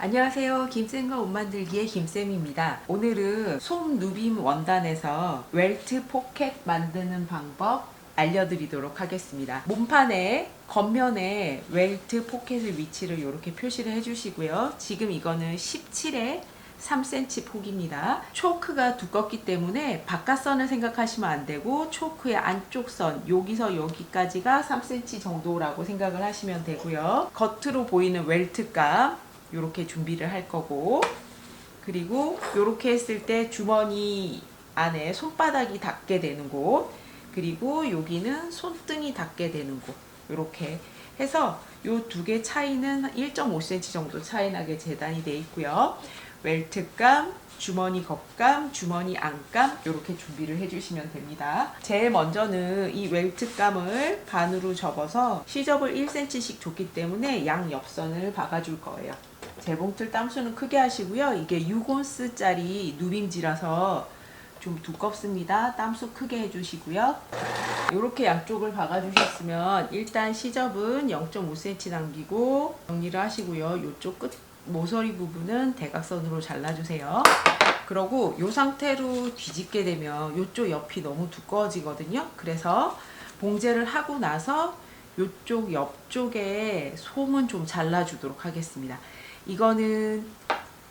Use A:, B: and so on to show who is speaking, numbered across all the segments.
A: 안녕하세요. 김쌤과 옷 만들기의 김쌤입니다. 오늘은 솜 누빔 원단에서 웰트 포켓 만드는 방법 알려드리도록 하겠습니다. 몸판에 겉면에 웰트 포켓의 위치를 이렇게 표시를 해주시고요. 지금 이거는 17에 3cm 폭입니다. 초크가 두껍기 때문에 바깥선을 생각하시면 안 되고 초크의 안쪽 선 여기서 여기까지가 3cm 정도라고 생각을 하시면 되고요. 겉으로 보이는 웰트감 이렇게 준비를 할 거고 그리고 이렇게 했을 때 주머니 안에 손바닥이 닿게 되는 곳 그리고 여기는 손등이 닿게 되는 곳 이렇게 해서 이 두 개 차이는 1.5cm 정도 차이 나게 재단이 돼 있고요. 웰트감, 주머니 겉감, 주머니 안감 이렇게 준비를 해주시면 됩니다. 제일 먼저는 이 웰트감을 반으로 접어서 시접을 1cm씩 줬기 때문에 양 옆선을 박아줄 거예요. 재봉틀 땀수는 크게 하시고요. 이게 6온스짜리 누빔지라서 좀 두껍습니다. 땀수 크게 해주시고요. 이렇게 양쪽을 박아주셨으면 일단 시접은 0.5cm 남기고 정리를 하시고요. 이쪽 끝 모서리 부분은 대각선으로 잘라주세요. 그러고 이 상태로 뒤집게 되면 이쪽 옆이 너무 두꺼워지거든요. 그래서 봉제를 하고 나서 이쪽 옆쪽에 솜은 좀 잘라주도록 하겠습니다. 이거는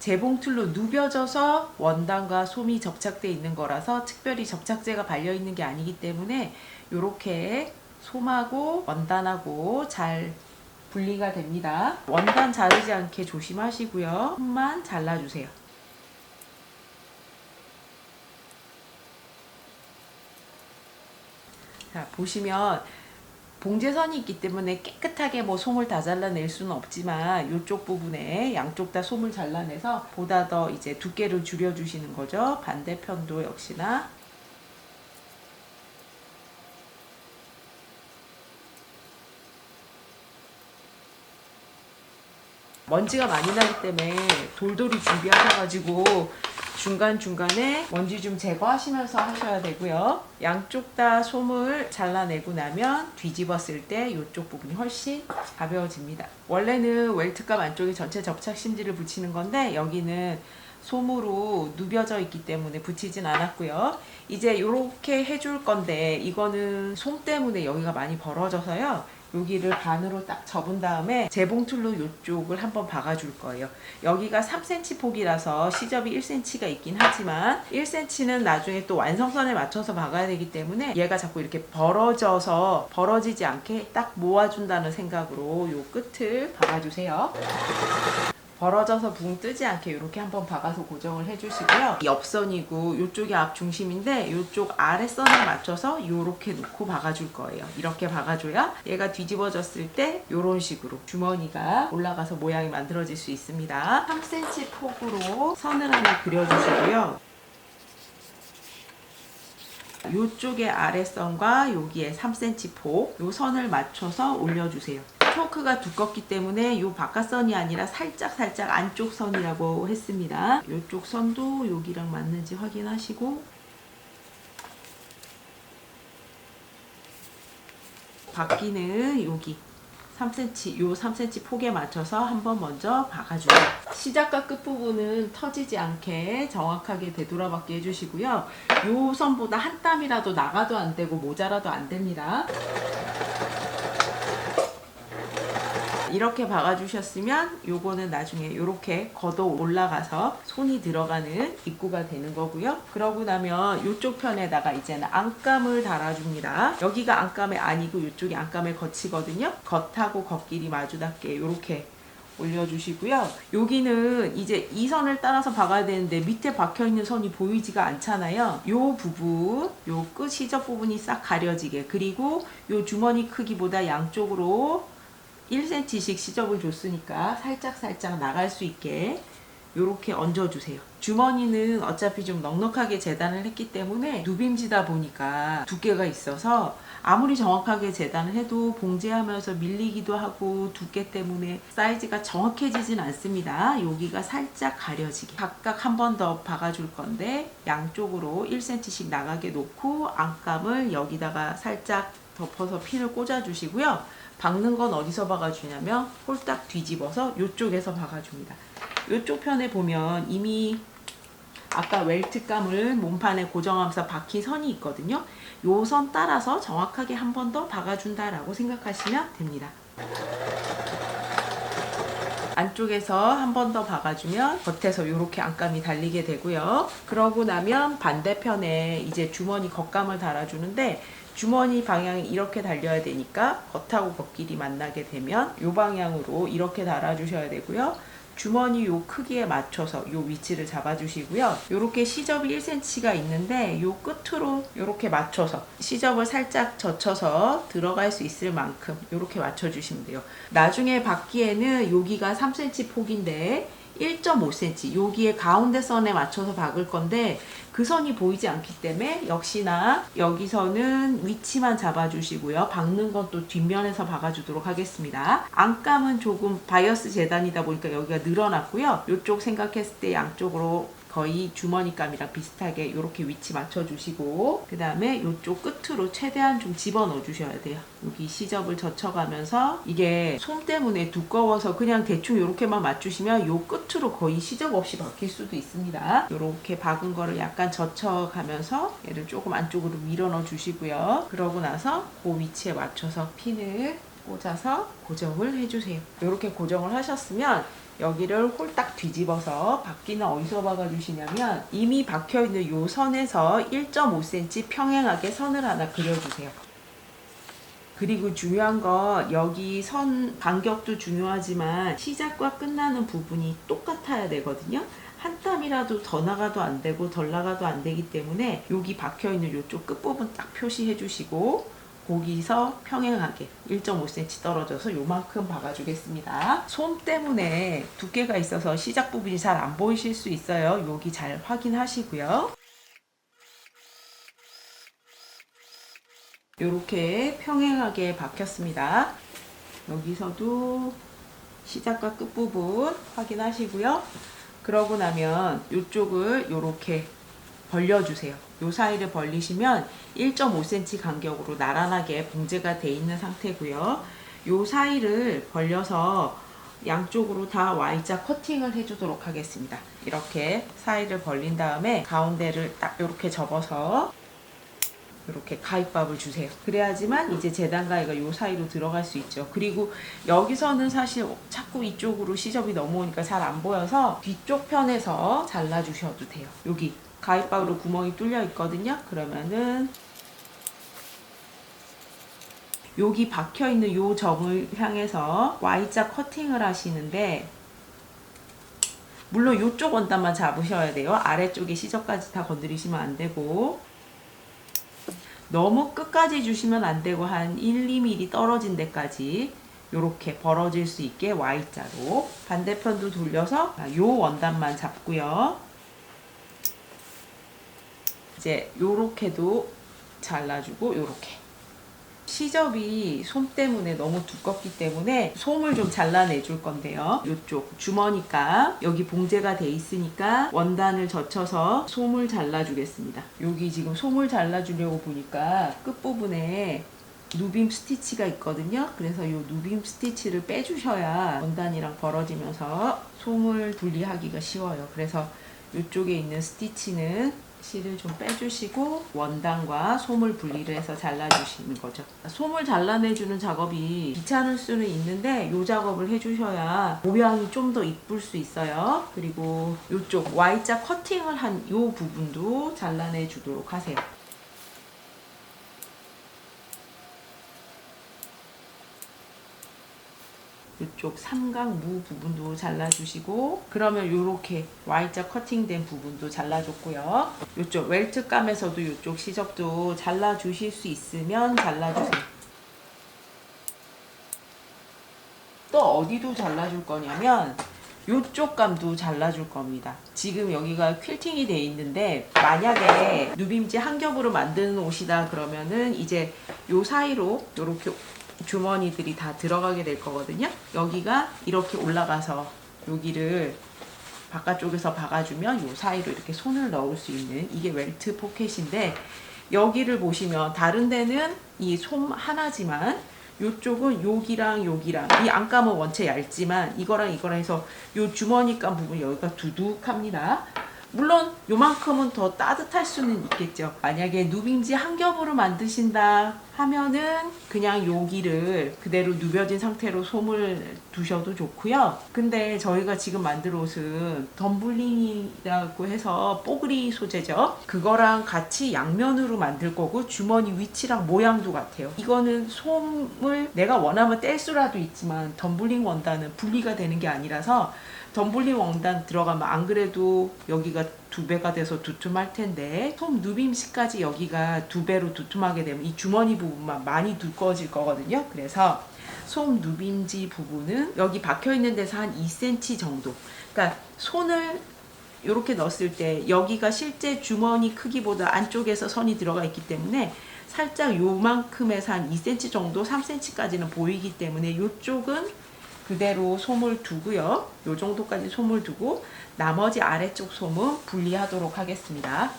A: 재봉틀로 누벼져서 원단과 솜이 접착되어 있는 거라서 특별히 접착제가 발려 있는 게 아니기 때문에 이렇게 솜하고 원단하고 잘 분리가 됩니다. 원단 자르지 않게 조심하시고요. 솜만 잘라주세요. 자, 보시면 봉제선이 있기 때문에 깨끗하게 뭐 솜을 다 잘라낼 수는 없지만 이쪽 부분에 양쪽 다 솜을 잘라내서 보다 더 이제 두께를 줄여주시는 거죠. 반대편도 역시나 먼지가 많이 나기 때문에 돌돌이 준비하셔가지고 중간중간에 먼지 좀 제거하시면서 하셔야 되고요. 양쪽 다 솜을 잘라내고 나면 뒤집었을 때 이쪽 부분이 훨씬 가벼워집니다. 원래는 웰트감 안쪽에 전체 접착 심지를 붙이는 건데 여기는 솜으로 누벼져 있기 때문에 붙이진 않았고요. 이제 이렇게 해줄 건데 이거는 솜 때문에 여기가 많이 벌어져서요. 여기를 반으로 딱 접은 다음에 재봉틀로 이쪽을 한번 박아줄 거예요. 여기가 3cm 폭이라서 시접이 1cm가 있긴 하지만 1cm는 나중에 또 완성선에 맞춰서 박아야 되기 때문에 얘가 자꾸 이렇게 벌어져서 벌어지지 않게 딱 모아준다는 생각으로 이 끝을 박아주세요. 벌어져서 붕 뜨지 않게 이렇게 한번 박아서 고정을 해주시고요. 옆선이고 이쪽이 앞 중심인데 이쪽 아랫선에 맞춰서 이렇게 놓고 박아줄 거예요. 이렇게 박아줘야 얘가 뒤집어졌을 때 이런 식으로 주머니가 올라가서 모양이 만들어질 수 있습니다. 3cm 폭으로 선을 하나 그려주시고요. 이쪽의 아랫선과 여기에 3cm 폭, 이 선을 맞춰서 올려주세요. 초크가 두껍기 때문에 이 바깥선이 아니라 살짝 살짝 안쪽 선이라고 했습니다. 이쪽 선도 여기랑 맞는지 확인하시고 바퀴는 여기 3cm, 요 3cm 폭에 맞춰서 한번 먼저 박아주고 시작과 끝 부분은 터지지 않게 정확하게 되돌아박게 해주시고요. 요 선보다 한 땀이라도 나가도 안 되고 모자라도 안 됩니다. 이렇게 박아주셨으면 요거는 나중에 이렇게 걷어 올라가서 손이 들어가는 입구가 되는 거고요. 그러고 나면 이쪽 편에다가 이제는 안감을 달아줍니다. 여기가 안감이 아니고 이쪽이 안감을 거치거든요. 겉하고 겉길이 마주 닿게 이렇게 올려주시고요. 여기는 이제 이 선을 따라서 박아야 되는데 밑에 박혀 있는 선이 보이지가 않잖아요. 요 부분, 요 끝 시접 부분이 싹 가려지게 그리고 요 주머니 크기보다 양쪽으로 1cm씩 시접을 줬으니까 살짝 살짝 나갈 수 있게 이렇게 얹어주세요. 주머니는 어차피 좀 넉넉하게 재단을 했기 때문에 누빔지다 보니까 두께가 있어서 아무리 정확하게 재단을 해도 봉제하면서 밀리기도 하고 두께 때문에 사이즈가 정확해지진 않습니다. 여기가 살짝 가려지게 각각 한 번 더 박아줄 건데 양쪽으로 1cm씩 나가게 놓고 안감을 여기다가 살짝 덮어서 핀을 꽂아주시고요. 박는 건 어디서 박아주냐면 홀딱 뒤집어서 이쪽에서 박아줍니다. 이쪽 편에 보면 이미 아까 웰트감을 몸판에 고정하면서 박힌 선이 있거든요. 요 선 따라서 정확하게 한 번 더 박아준다라고 생각하시면 됩니다. 안쪽에서 한 번 더 박아주면 겉에서 이렇게 안감이 달리게 되고요. 그러고 나면 반대편에 이제 주머니 겉감을 달아주는데 주머니 방향이 이렇게 달려야 되니까 겉하고 겉끼리 만나게 되면 이 방향으로 이렇게 달아주셔야 되고요. 주머니 요 크기에 맞춰서 요 위치를 잡아주시고요. 요렇게 시접이 1cm가 있는데 요 끝으로 요렇게 맞춰서 시접을 살짝 젖혀서 들어갈 수 있을 만큼 요렇게 맞춰주시면 돼요. 나중에 박기에는 여기가 3cm 폭인데 1.5cm 여기에 가운데 선에 맞춰서 박을 건데 그 선이 보이지 않기 때문에 역시나 여기서는 위치만 잡아주시고요. 박는 건 또 뒷면에서 박아주도록 하겠습니다. 안감은 조금 바이어스 재단이다 보니까 여기가 늘어났고요. 이쪽 생각했을 때 양쪽으로 거의 주머니감이랑 비슷하게 이렇게 위치 맞춰주시고 그 다음에 이쪽 끝으로 최대한 좀 집어넣어 주셔야 돼요. 여기 시접을 젖혀가면서 이게 솜 때문에 두꺼워서 그냥 대충 이렇게만 맞추시면 요 끝으로 거의 시접 없이 박힐 수도 있습니다. 이렇게 박은 거를 약간 젖혀가면서 얘를 조금 안쪽으로 밀어 넣어 주시고요. 그러고 나서 그 위치에 맞춰서 핀을 꽂아서 고정을 해주세요. 이렇게 고정을 하셨으면 여기를 홀딱 뒤집어서 바퀴는 어디서 박아주시냐면 이미 박혀있는 요 선에서 1.5cm 평행하게 선을 하나 그려주세요. 그리고 중요한 건 여기 선 간격도 중요하지만 시작과 끝나는 부분이 똑같아야 되거든요. 한 땀이라도 더 나가도 안 되고 덜 나가도 안 되기 때문에 여기 박혀 있는 이쪽 끝부분 딱 표시해 주시고 거기서 평행하게 1.5cm 떨어져서 요만큼 박아주겠습니다. 솜 때문에 두께가 있어서 시작 부분이 잘 안 보이실 수 있어요. 여기 잘 확인하시고요. 이렇게 평행하게 박혔습니다. 여기서도 시작과 끝부분 확인하시고요. 그러고 나면 이쪽을 이렇게 벌려주세요. 요 사이를 벌리시면 1.5cm 간격으로 나란하게 봉제가 돼 있는 상태고요. 요 사이를 벌려서 양쪽으로 다 Y자 커팅을 해주도록 하겠습니다. 이렇게 사이를 벌린 다음에 가운데를 딱 이렇게 접어서 이렇게 가입밥을 주세요. 그래야지만 이제 재단 가위가 요 사이로 들어갈 수 있죠. 그리고 여기서는 사실 자꾸 이쪽으로 시접이 넘어오니까 잘 안 보여서 뒤쪽 편에서 잘라주셔도 돼요. 여기 가입밥으로 구멍이 뚫려 있거든요. 그러면은 여기 박혀 있는 요 점을 향해서 Y자 커팅을 하시는데 물론 요쪽 원단만 잡으셔야 돼요. 아래쪽에 시접까지 다 건드리시면 안 되고 너무 끝까지 주시면 안 되고 한 1, 2mm 떨어진 데까지 이렇게 벌어질 수 있게 Y자로 반대편도 돌려서 요 원단만 잡고요. 이제 요렇게도 잘라주고 요렇게 시접이 솜 때문에 너무 두껍기 때문에 솜을 좀 잘라내 줄 건데요. 이쪽 주머니가 여기 봉제가 돼 있으니까 원단을 젖혀서 솜을 잘라주겠습니다. 여기 지금 솜을 잘라주려고 보니까 끝부분에 누빔 스티치가 있거든요. 그래서 이 누빔 스티치를 빼주셔야 원단이랑 벌어지면서 솜을 분리하기가 쉬워요. 그래서 이쪽에 있는 스티치는 실을 좀 빼주시고 원단과 솜을 분리를 해서 잘라주시는 거죠. 솜을 잘라내주는 작업이 귀찮을 수는 있는데 이 작업을 해주셔야 모양이 좀 더 이쁠 수 있어요. 그리고 이쪽 Y자 커팅을 한 이 부분도 잘라내주도록 하세요. 이쪽 삼각무 부분도 잘라주시고 그러면 이렇게 Y자 커팅된 부분도 잘라줬고요. 이쪽 웰트감에서도 이쪽 시접도 잘라주실 수 있으면 잘라주세요. 또 어디도 잘라줄 거냐면 요쪽 감도 잘라줄 겁니다. 지금 여기가 퀼팅이 돼 있는데 만약에 누빔지 한 겹으로 만드는 옷이다 그러면은 이제 요 사이로 요렇게 주머니들이 다 들어가게 될 거거든요. 여기가 이렇게 올라가서 여기를 바깥쪽에서 박아주면 요 사이로 이렇게 손을 넣을 수 있는 이게 웰트 포켓인데 여기를 보시면 다른 데는 이 솜 하나지만 요쪽은 여기랑 여기랑 이 안감은 원체 얇지만 이거랑 이거랑 해서 요 주머니감 부분 여기가 두둑합니다. 물론 요만큼은 더 따뜻할 수는 있겠죠. 만약에 누빙지 한 겹으로 만드신다 하면은 그냥 여기를 그대로 누벼진 상태로 솜을 두셔도 좋고요. 근데 저희가 지금 만들 옷은 덤블링이라고 해서 뽀글이 소재죠. 그거랑 같이 양면으로 만들 거고 주머니 위치랑 모양도 같아요. 이거는 솜을 내가 원하면 뗄 수라도 있지만 덤블링 원단은 분리가 되는 게 아니라서 덤블링 원단 들어가면 안 그래도 여기가 두 배가 돼서 두툼할 텐데 솜 누빔식까지 여기가 두 배로 두툼하게 되면 이 주머니 부분만 많이 두꺼워질 거거든요. 그래서 솜 누빔지 부분은 여기 박혀 있는 데서 한 2cm 정도. 그러니까 손을 이렇게 넣었을 때 여기가 실제 주머니 크기보다 안쪽에서 선이 들어가 있기 때문에 살짝 요만큼에서 한 2cm 정도, 3cm까지는 보이기 때문에 이쪽은 그대로 솜을 두고요. 요 정도까지 솜을 두고 나머지 아래쪽 솜은 분리하도록 하겠습니다.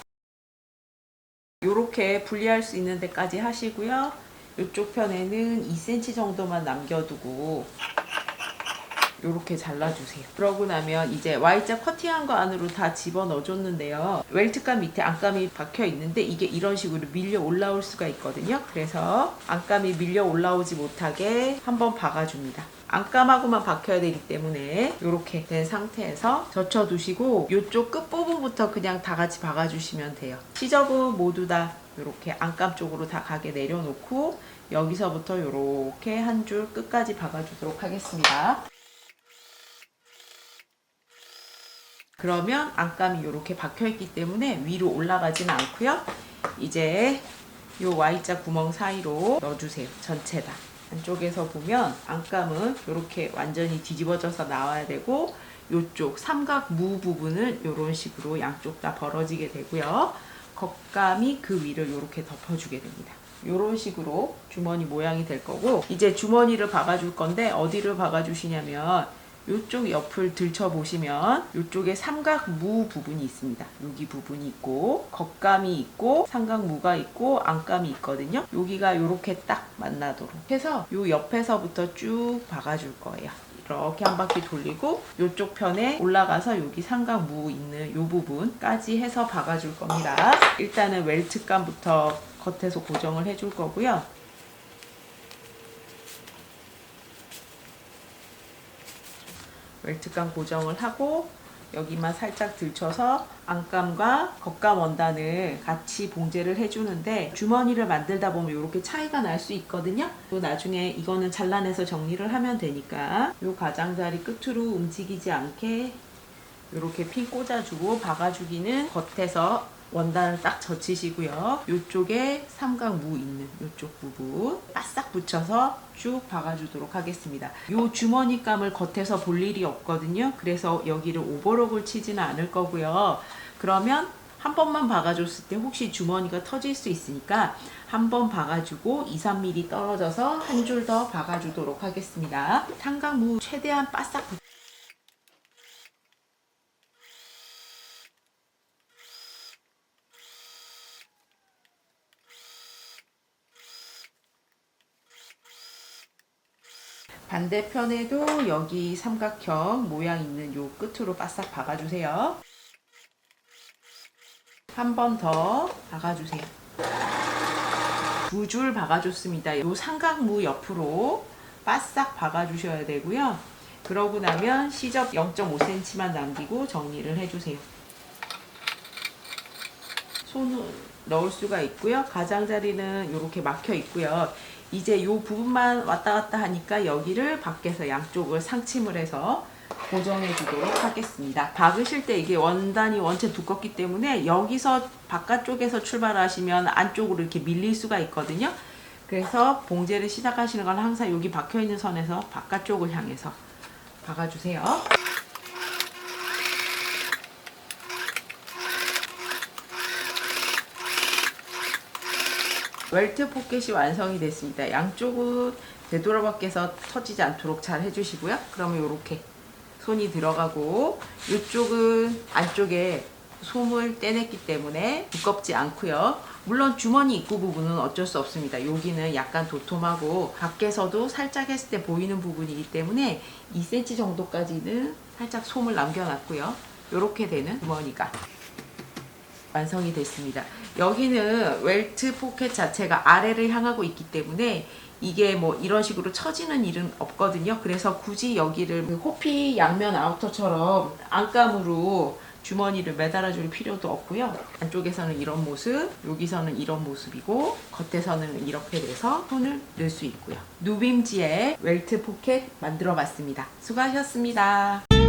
A: 이렇게 분리할 수 있는 데까지 하시고요. 이쪽 편에는 2cm 정도만 남겨두고 이렇게 잘라주세요. 그러고 나면 이제 Y자 커팅한 거 안으로 다 집어 넣어줬는데요. 웰트감 밑에 안감이 박혀 있는데 이게 이런 식으로 밀려 올라올 수가 있거든요. 그래서 안감이 밀려 올라오지 못하게 한번 박아줍니다. 안감하고만 박혀야 되기 때문에 이렇게 된 상태에서 젖혀두시고 이쪽 끝부분부터 그냥 다 같이 박아주시면 돼요. 시접은 모두 다 이렇게 안감 쪽으로 다 가게 내려놓고 여기서부터 이렇게 한 줄 끝까지 박아주도록 하겠습니다. 그러면 안감이 이렇게 박혀 있기 때문에 위로 올라가지는 않고요. 이제 이 Y자 구멍 사이로 넣어주세요. 전체 다. 안쪽에서 보면 안감은 이렇게 완전히 뒤집어져서 나와야 되고 이쪽 삼각 무 부분은 이런 식으로 양쪽 다 벌어지게 되고요. 겉감이 그 위를 이렇게 덮어주게 됩니다. 이런 식으로 주머니 모양이 될 거고 이제 주머니를 박아줄 건데 어디를 박아주시냐면 이쪽 옆을 들쳐 보시면 이쪽에 삼각무 부분이 있습니다. 여기 부분이 있고 겉감이 있고 삼각무가 있고 안감이 있거든요. 여기가 이렇게 딱 만나도록 해서 이 옆에서부터 쭉 박아줄 거예요. 이렇게 한 바퀴 돌리고 이쪽 편에 올라가서 여기 삼각무 있는 이 부분까지 해서 박아줄 겁니다. 일단은 웰트감부터 겉에서 고정을 해줄 거고요. 웰트감 고정을 하고 여기만 살짝 들쳐서 안감과 겉감 원단을 같이 봉제를 해주는데 주머니를 만들다 보면 이렇게 차이가 날 수 있거든요. 또 나중에 이거는 잘라내서 정리를 하면 되니까 이 가장자리 끝으로 움직이지 않게 이렇게 핀 꽂아주고 박아주기는 겉에서 원단을 딱 젖히시고요. 이쪽에 삼각무 있는 이쪽 부분 바싹 붙여서 쭉 박아주도록 하겠습니다. 이 주머니감을 겉에서 볼 일이 없거든요. 그래서 여기를 오버록을 치지는 않을 거고요. 그러면 한 번만 박아줬을 때 혹시 주머니가 터질 수 있으니까 한 번 박아주고 2, 3mm 떨어져서 한 줄 더 박아주도록 하겠습니다. 삼각무 최대한 바싹 붙 반대편에도 여기 삼각형 모양 있는 요 끝으로 바싹 박아주세요. 한 번 더 박아주세요. 두 줄 박아줬습니다. 요 삼각무 옆으로 바싹 박아주셔야 되고요. 그러고 나면 시접 0.5cm만 남기고 정리를 해주세요. 손을 넣을 수가 있고요. 가장자리는 이렇게 막혀 있고요. 이제 이 부분만 왔다 갔다 하니까 여기를 밖에서 양쪽을 상침을 해서 고정해 주도록 하겠습니다. 박으실 때 이게 원단이 원체 두껍기 때문에 여기서 바깥쪽에서 출발하시면 안쪽으로 이렇게 밀릴 수가 있거든요. 그래서 봉제를 시작하시는 건 항상 여기 박혀 있는 선에서 바깥쪽을 향해서 박아주세요. 웰트 포켓이 완성이 됐습니다. 양쪽은 되돌아 밖에서 터지지 않도록 잘 해주시고요. 그러면 이렇게 손이 들어가고 이쪽은 안쪽에 솜을 떼냈기 때문에 두껍지 않고요. 물론 주머니 입구 부분은 어쩔 수 없습니다. 여기는 약간 도톰하고 밖에서도 살짝 했을 때 보이는 부분이기 때문에 2cm 정도까지는 살짝 솜을 남겨놨고요. 이렇게 되는 주머니가 완성이 됐습니다. 여기는 웰트 포켓 자체가 아래를 향하고 있기 때문에 이게 뭐 이런 식으로 처지는 일은 없거든요. 그래서 굳이 여기를 그 호피 양면 아우터처럼 안감으로 주머니를 매달아 줄 필요도 없고요. 안쪽에서는 이런 모습, 여기서는 이런 모습이고 겉에서는 이렇게 돼서 손을 넣을 수 있고요. 누빔지의 웰트 포켓 만들어 봤습니다. 수고하셨습니다.